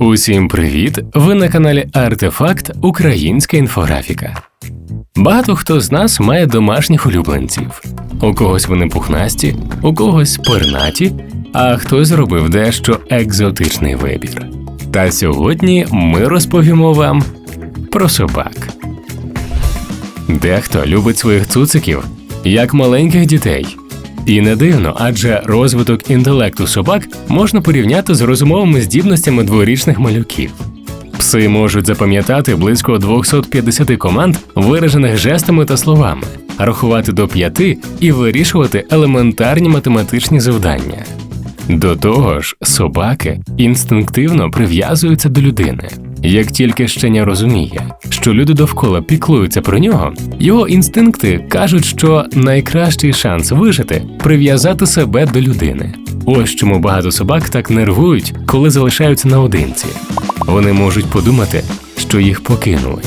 Усім привіт! Ви на каналі Артефакт Українська інфографіка. Багато хто з нас має домашніх улюбленців. У когось вони пухнасті, у когось пернаті, а хтось зробив дещо екзотичний вибір. Та сьогодні ми розповімо вам про собак. Дехто любить своїх цуциків як маленьких дітей. І не дивно, адже розвиток інтелекту собак можна порівняти з розумовими здібностями дворічних малюків. Пси можуть запам'ятати близько 250 команд, виражених жестами та словами, рахувати до п'яти і вирішувати елементарні математичні завдання. До того ж, собаки інстинктивно прив'язуються до людини. Як тільки щеня розуміє, що люди довкола піклуються про нього, його інстинкти кажуть, що найкращий шанс вижити прив'язати себе до людини. Ось чому багато собак так нервують, коли залишаються наодинці. Вони можуть подумати, що їх покинули.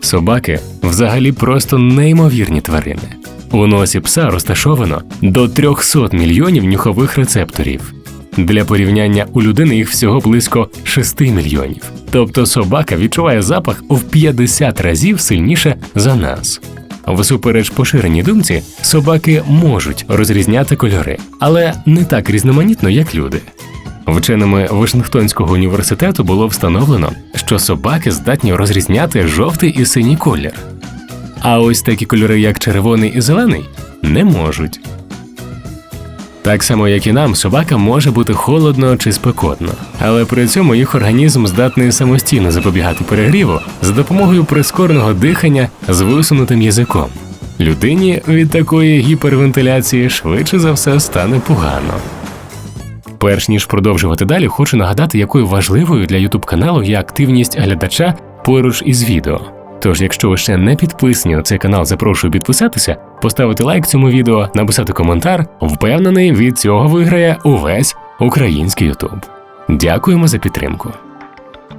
Собаки взагалі просто неймовірні тварини. У носі пса розташовано до 300 мільйонів нюхових рецепторів. Для порівняння у людини їх всього близько 6 мільйонів. Тобто собака відчуває запах в 50 разів сильніше за нас. Всупереч поширеній думці, собаки можуть розрізняти кольори, але не так різноманітно, як люди. Вченими Вашингтонського університету було встановлено, що собаки здатні розрізняти жовтий і синій колір. А ось такі кольори, як червоний і зелений, не можуть. Так само, як і нам, собака може бути холодно чи спекотно, але при цьому їх організм здатний самостійно запобігати перегріву за допомогою прискореного дихання з висунутим язиком. Людині від такої гіпервентиляції швидше за все стане погано. Перш ніж продовжувати далі, хочу нагадати, якою важливою для YouTube каналу є активність глядача поруч із відео. Тож, якщо ви ще не підписані на цей канал, запрошую підписатися, поставити лайк цьому відео, написати коментар. Впевнений, від цього виграє увесь український Ютуб. Дякуємо за підтримку.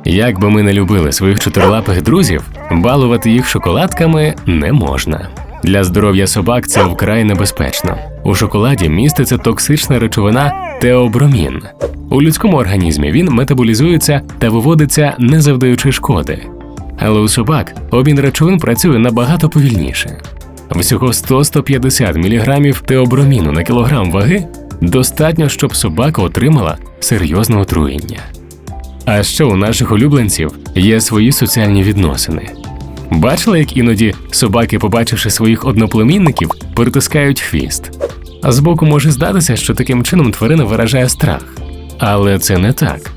Як би ми не любили своїх чотирилапих друзів, балувати їх шоколадками не можна. Для здоров'я собак це вкрай небезпечно. У шоколаді міститься токсична речовина теобромін. У людському організмі він метаболізується та виводиться, не завдаючи шкоди. Але у собак обмін речовин працює набагато повільніше. Всього 100-150 мг теоброміну на кілограм ваги достатньо, щоб собака отримала серйозне отруєння. А ще у наших улюбленців є свої соціальні відносини. Бачили, як іноді собаки, побачивши своїх одноплемінників, притискають хвіст. А збоку може здатися, що таким чином тварина виражає страх. Але це не так.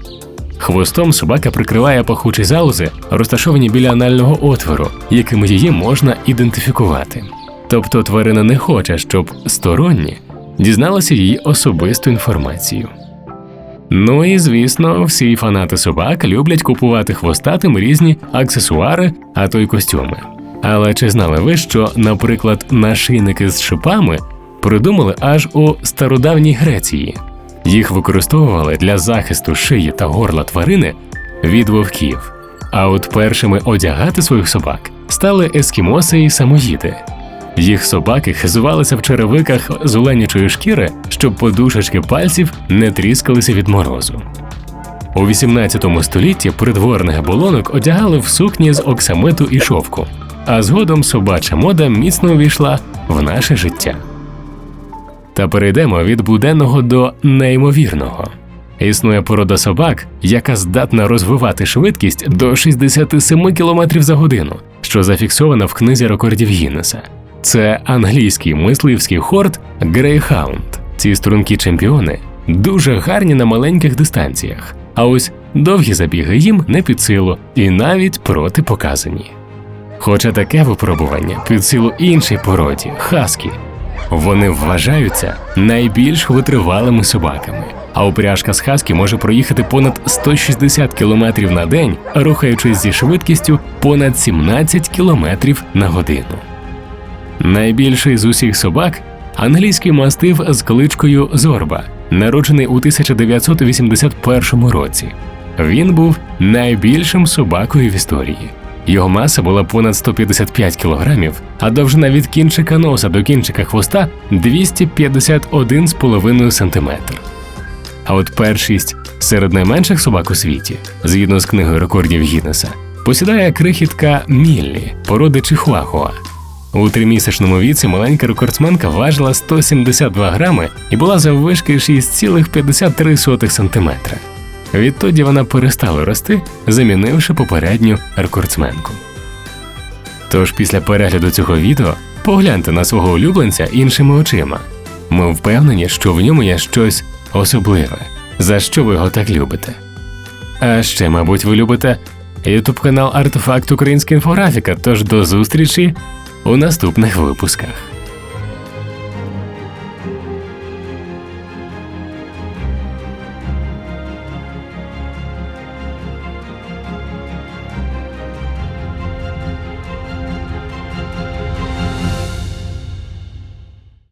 Хвостом собака прикриває пахучі залози, розташовані біля анального отвору, якими її можна ідентифікувати. Тобто тварина не хоче, щоб сторонні дізналися її особисту інформацію. Ну і звісно, всі фанати собак люблять купувати хвостатим різні аксесуари, а то й костюми. Але чи знали ви, що, наприклад, нашийники з шипами придумали аж у стародавній Греції? Їх використовували для захисту шиї та горла тварини від вовків. А от першими одягати своїх собак стали ескімоси і самоїди. Їх собаки хизувалися в черевиках з оленячої шкіри, щоб подушечки пальців не тріскалися від морозу. У 18 столітті придворних болонок одягали в сукні з оксамиту і шовку, а згодом собача мода міцно увійшла в наше життя. Та перейдемо від буденного до неймовірного. Існує порода собак, яка здатна розвивати швидкість до 67 км за годину, що зафіксована в книзі рекордів Гіннеса. Це англійський мисливський хорд Грейхаунд. Ці стрункі чемпіони дуже гарні на маленьких дистанціях, а ось довгі забіги їм не під силу і навіть протипоказані. Хоча таке випробування під силу іншій породі хаскі. Вони вважаються найбільш витривалими собаками, а упряжка з хаскі може проїхати понад 160 км на день, рухаючись зі швидкістю понад 17 км на годину. Найбільший з усіх собак англійський мастив з кличкою Зорба, народжений у 1981 році. Він був найбільшим собакою в історії. Його маса була понад 155 кілограмів, а довжина від кінчика носа до кінчика хвоста 251,5 см. А от першість серед найменших собак у світі, згідно з книгою рекордів Гіннеса, посідає крихітка Міллі, породи Чихуахуа. У тримісячному віці маленька рекордсменка важила 172 грами і була заввишки 6,53 см. Відтоді вона перестала рости, замінивши попередню рекордсменку. Тож після перегляду цього відео погляньте на свого улюбленця іншими очима. Ми впевнені, що в ньому є щось особливе, за що ви його так любите. А ще, мабуть, ви любите ютуб канал Артефакт Українська інфографіка, тож до зустрічі у наступних випусках.